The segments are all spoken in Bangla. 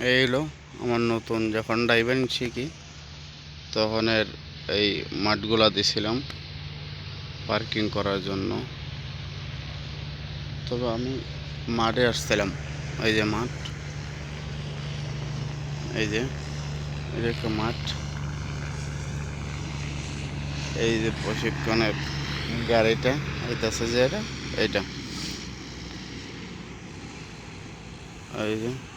এই হলো আমার নতুন যখন ড্রাইভিং শিখি তখনের এই মাঠগুলা দিছিলাম পার্কিং করার জন্য। তবে আমি মাঠে আসছিলাম, এই যে মাঠ। এই যে যে একটা মাঠ। এই যে প্রশিক্ষণের গাড়িটা এইটাছে যে এটা, এইটা। এই যে।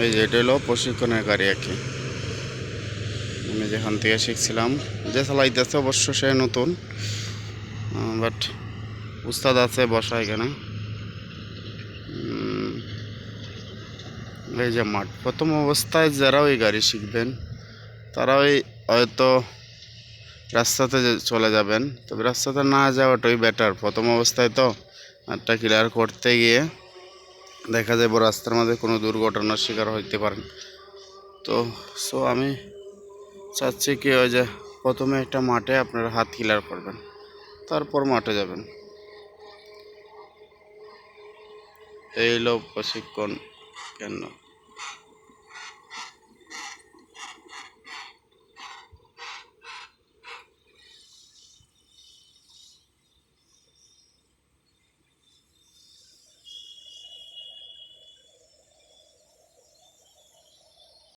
এই যে এটা হলো প্রশিক্ষণের গাড়ি আর কি। আমি যেখান থেকে শিখছিলাম, যে চালাইতেছে অবশ্য সে নতুন বাট উস্তাদ আছে, বসা এখানে। এই যে মাঠ। প্রথম অবস্থায় যারা ওই গাড়ি শিখবেন তারা ওই হয়তো রাস্তাতে চলে যাবেন, তবে রাস্তাতে না যাওয়াটাই বেটার প্রথম অবস্থায় তো একটা ক্লিয়ার করতে গিয়ে দেখা যাবে রাস্তার মাঝে কোনো দুর্ঘটনার শিকার হইতে পারেন। তো সো আমি চাচ্ছি কি ওই যে প্রথমে একটা মাঠে আপনারা হাত কিলার করবেন, তারপর মাঠে যাবেন। এই হলো প্রশিক্ষণ কেন্দ্র।